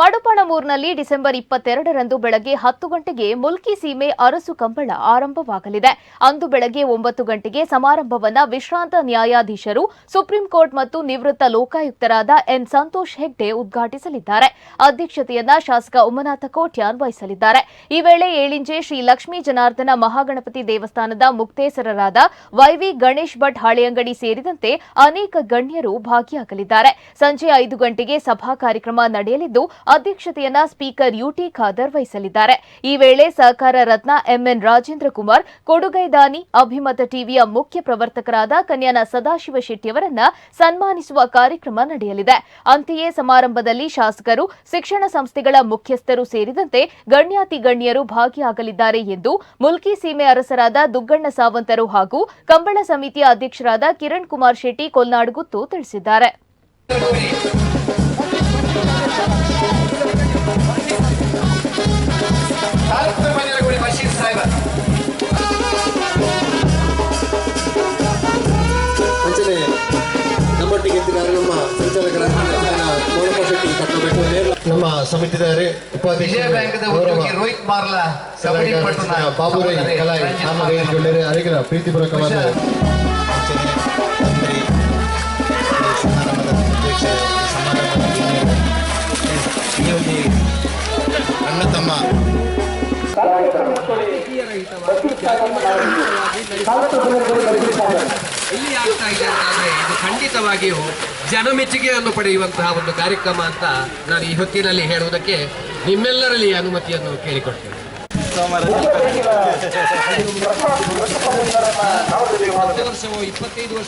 ಪಡುಪಣಮೂರ್ನಲ್ಲಿ December ಇಪ್ಪತ್ತೆರಡರಂದು ಬೆಳಗ್ಗೆ ಹತ್ತು ಗಂಟೆಗೆ ಮುಲ್ಕಿ ಸೀಮೆ ಅರಸು ಕಂಬಳ ಆರಂಭವಾಗಲಿದೆ. ಅಂದು ಬೆಳಗ್ಗೆ ಒಂಬತ್ತು ಗಂಟೆಗೆ ಸಮಾರಂಭವನ್ನ ವಿಶ್ರಾಂತ ನ್ಯಾಯಾಧೀಶರು, ಸುಪ್ರೀಂ ಕೋರ್ಟ್ ಮತ್ತು ನಿವೃತ್ತ ಲೋಕಾಯುಕ್ತರಾದ ಎನ್ ಸಂತೋಷ್ ಹೆಗ್ಡೆ ಉದ್ಘಾಟಿಸಲಿದ್ದಾರೆ. ಅಧ್ಯಕ್ಷತೆಯನ್ನ ಶಾಸಕ ಉಮನಾಥ ಕೋಟ್ಯಾನ್ ವಹಿಸಲಿದ್ದಾರೆ ಈ ವೇಳೆ ಏಳಿಂಜೆ ಶ್ರೀ ಲಕ್ಷ್ಮೀ ಜನಾರ್ದನ ಮಹಾಗಣಪತಿ ದೇವಸ್ಥಾನದ ಮುಕ್ತೇಸರರಾದ ವೈವಿ ಗಣೇಶ್ ಭಟ್ ಹಾಳೆಯಂಗಡಿ ಸೇರಿದಂತೆ ಅನೇಕ ಗಣ್ಯರು ಭಾಗಿಯಾಗಲಿದ್ದಾರೆ. ಸಂಜೆ ಐದು ಗಂಟೆಗೆ ಸಭಾ ಕಾರ್ಯಕ್ರಮ ನಡೆಯಲಿದ್ದು ಅಧ್ಯಕ್ಷತೆಯನ್ನ ಸ್ಪೀಕರ್ ಯುಟಿ ಖಾದರ್ ವಹಿಸಲಿದ್ದಾರೆ. ಈ ವೇಳೆ ಸಹಕಾರ ರತ್ನ ಎಂಎನ್ ರಾಜೇಂದ್ರ ಕುಮಾರ್, ಕೊಡುಗೈ ದಾನಿ, ಅಭಿಮತ ಟಿವಿಯ ಮುಖ್ಯ ಪ್ರವರ್ತಕರಾದ ಕನ್ಯಾನ ಸದಾಶಿವ ಶೆಟ್ಟಿಯವರನ್ನ ಸನ್ಮಾನಿಸುವ ಕಾರ್ಯಕ್ರಮ ನಡೆಯಲಿದೆ. ಅಂತೆಯೇ ಸಮಾರಂಭದಲ್ಲಿ ಶಾಸಕರು, ಶಿಕ್ಷಣ ಸಂಸ್ಥೆಗಳ ಮುಖ್ಯಸ್ಥರು ಸೇರಿದಂತೆ ಗಣ್ಯಾತಿ ಗಣ್ಯರು ಭಾಗಿಯಾಗಲಿದ್ದಾರೆ ಎಂದು ಮುಲ್ಕಿ ಸೀಮೆ ಅರಸರಾದ ದುಗ್ಗಣ್ಣ ಸಾವಂತರು ಹಾಗೂ ಕಂಬಳ ಸಮಿತಿಯ ಅಧ್ಯಕ್ಷರಾದ ಕಿರಣ್ ಕುಮಾರ್ ಶೆಟ್ಟಿ ಕೊಲ್ನಾಡ್ಗುತ್ತು ತಿಳಿಸಿದ್ದಾರೆ. ನಮ್ಮ ಕಟ್ಟಬೇಕು ಸಮಿತಿದಾರೆ ವಿಜಯ ಬ್ಯಾಂಕ್ದ ಉದ್ಯೋಗಿ ರೋಹಿತ್ ಮಾರ್ಲ ಪಟುನ ಬಾಬುರೈ ಕಲಾಯಿ ವೇದಿಕೆಯುಳ್ಳರೆ ಅರಿಗಿನ ಪ್ರೀತಿಪೂರ್ವಕವಾದ ಅಣ್ಣ ತಮ್ಮ. ಇಲ್ಲಿ ಆಗ್ತಾ ಇದೆ ಅಂತಂದ್ರೆ ಇದು ಖಂಡಿತವಾಗಿಯೂ ಜನಮೆಚ್ಚುಗೆಯನ್ನು ಪಡೆಯುವಂತಹ ಒಂದು ಕಾರ್ಯಕ್ರಮ ಅಂತ ನಾನು ಈ ಹೊತ್ತಿನಲ್ಲಿ ಹೇಳುವುದಕ್ಕೆ ನಿಮ್ಮೆಲ್ಲರಲ್ಲಿ ಅನುಮತಿಯನ್ನು ಕೇಳಿಕೊಡ್ತೇನೆ. ಹತ್ತು ವರ್ಷವೋ ಇಪ್ಪತ್ತೈದು ವರ್ಷ